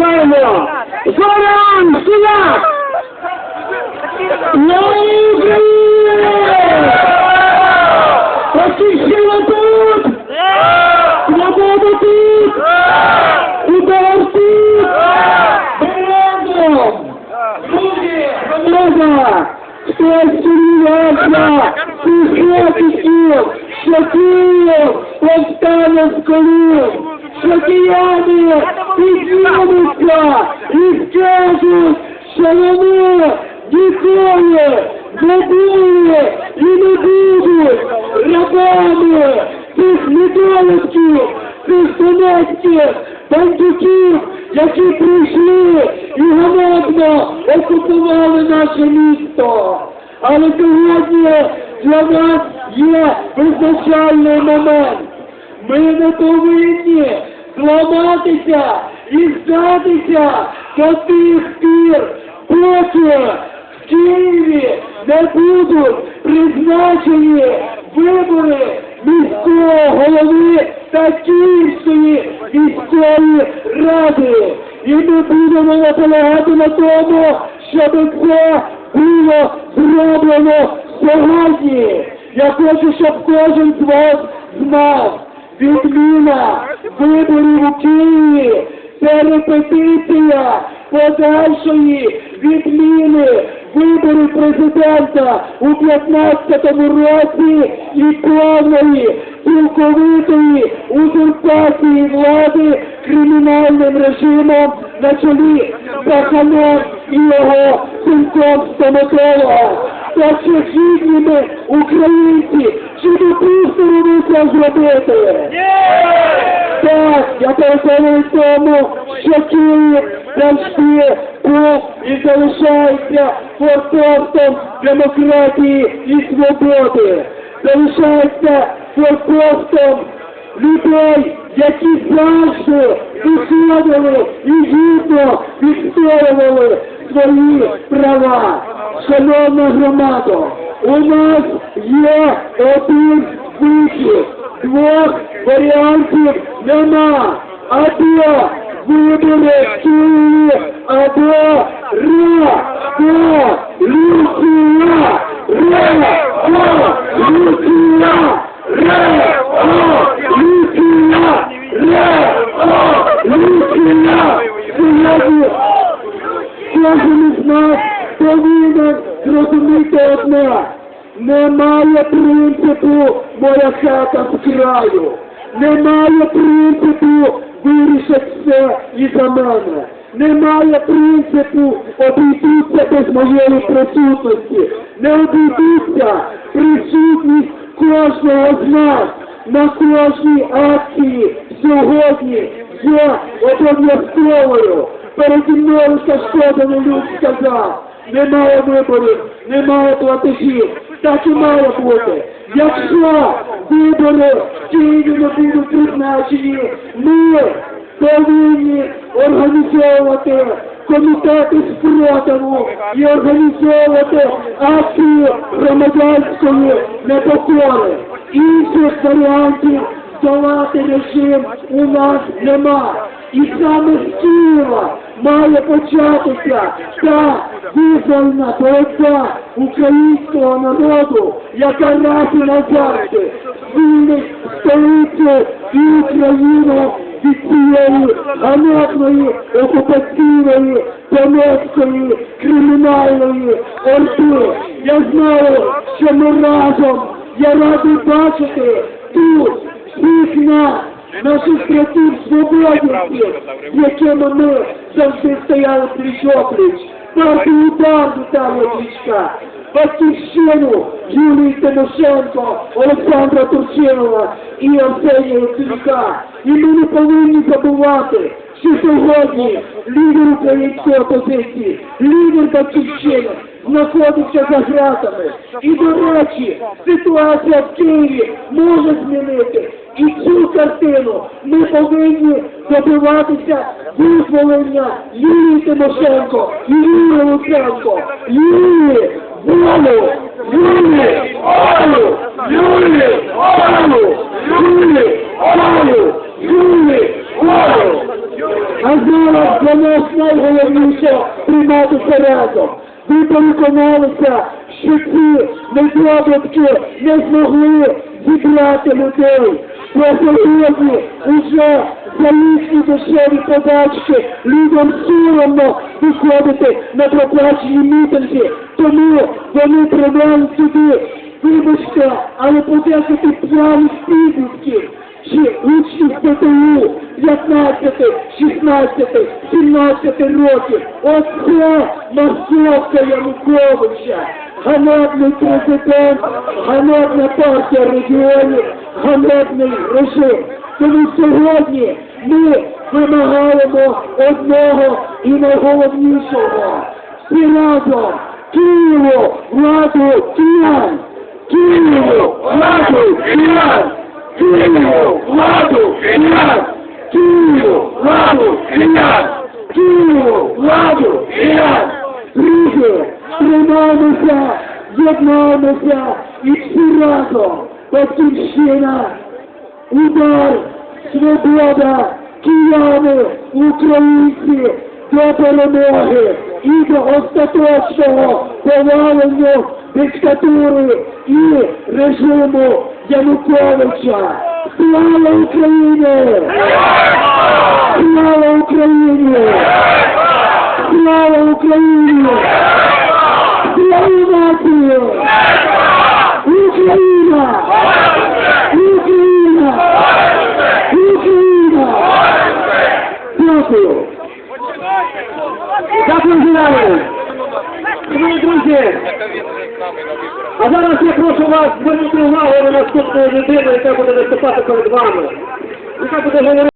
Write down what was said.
Вітаємо! Зорян! Сіяк! На Україні! Батьківщина тут! Свобода тут! Удар тут! Разом! Друзі! Громада! Хтось сумнівався! Сухотиків! Що Київ повстане з колін! Що кияни піднімуться і скажуть, що вони ніколи не були і не будуть рабами цих недолюдків, цих донецьких бандюків, які прийшли і ганебно окупували наше місто. Але сьогодні для нас є визначальний момент. Ми не повинні зламатися і здатися до тих пір, поки в Києві не будуть призначені вибори міського голови та Київської міської ради. І ми будемо наполягати на тому, щоб це було зроблено сьогодні. Я хочу, щоб кожен з вас знав, відміна виборів у Києві це подальшої відміни виборів президента у 15-му році і повної цілковитої узурпації влади кримінальним режимом на чолі з і його синком стоматолога. Так що ми, українці, чи допустимо ви це зробити? Так, я переконаний тому, що Київ завжди був і залишається форпостом демократії і свободи. Залишається форпостом людей, які завжди виходили і гідно відстоювали свої права. Шановна громада, у нас є один вихід. Двох варіантів нема. Або вибори Києві, або революція! Революція! Революція! Революція! Сьогодні кожен із нас повинен зрозуміти одне. Немає принципу моя хата з краю. Немає принципу вирішить все і за мене. Немає принципу обійдуться без моєї присутності. Не обійдуться присутність кожного з нас на кожній акції сьогодні є обов'язковою. Переді мною Сашко люд сказав, немає виборів, немає платежів. Так і має бути. Якщо вибори в Києві не будуть призначені, ми повинні організовувати комітети спротиву і організовувати акції громадянської непокори. Інших варіантів здолати режим у нас нема. І саме з Києва має початися та визвольна боротьба українського народу, яка раз і назавжди звільнить столицю і Україну від цієї ганебної окупаційної донецької кримінальної орди. Я знаю, що ми разом, я радий бачити тут всіх нас, наших братів свободівців, якими ми завжди стояли пліч-опліч, партію Віталія Кличка, Батьківщину Юлії Тимошенко, Олександра Турчинова і Арсенія Яценюка. І ми не повинні забувати, що сьогодні лідер української опозиції, лідер Батьківщини знаходиться за гратами. І, до речі, ситуація в Києві може змінити. І цю картину ми повинні добиватися визволення Юлії Тимошенко і Юлії Луценко. Юлії! Волю! Юлії! Волю! Юлії! Волю! Юлії! Волю! Юлії! Волю! А зараз для нас найголовніше прийматися разом. Ви переконалися, що ці недобитки не змогли зібрати людей. Бо сьогодні уже за їхні дешеві подачки людям соромно виходити на проплачені мітинги. Тому вони привели сюди, вибачте, але подекати п'яних підлітків чи учнів ПТУ 15, 16, 17 років. Оце масовка Януковича. Ганебний президент, ганебна партія регіонів, ганебний режим. Тому сьогодні ми вимагаємо одного і найголовнішого. Всі разом Києву владу киян! Києву владу киян! Києву владу киян! Києву владу киян! Києву владу киян! Друзі, тримаємося, єднаємося і всі разом! Батьківщина! Удар! Свобода! Кияни! Українці! До перемоги і до остаточного повалення диктатури і режиму Януковича! Слава Україні! Слава Україні! Слава Україні! Слава нації! Україна! Україна! Україна! Дякую! Дякую, Геннадій! Шановні друзі! А зараз я прошу вас звернути увагу на наступну людину, яка буде виступати перед вами. Яка буде говорити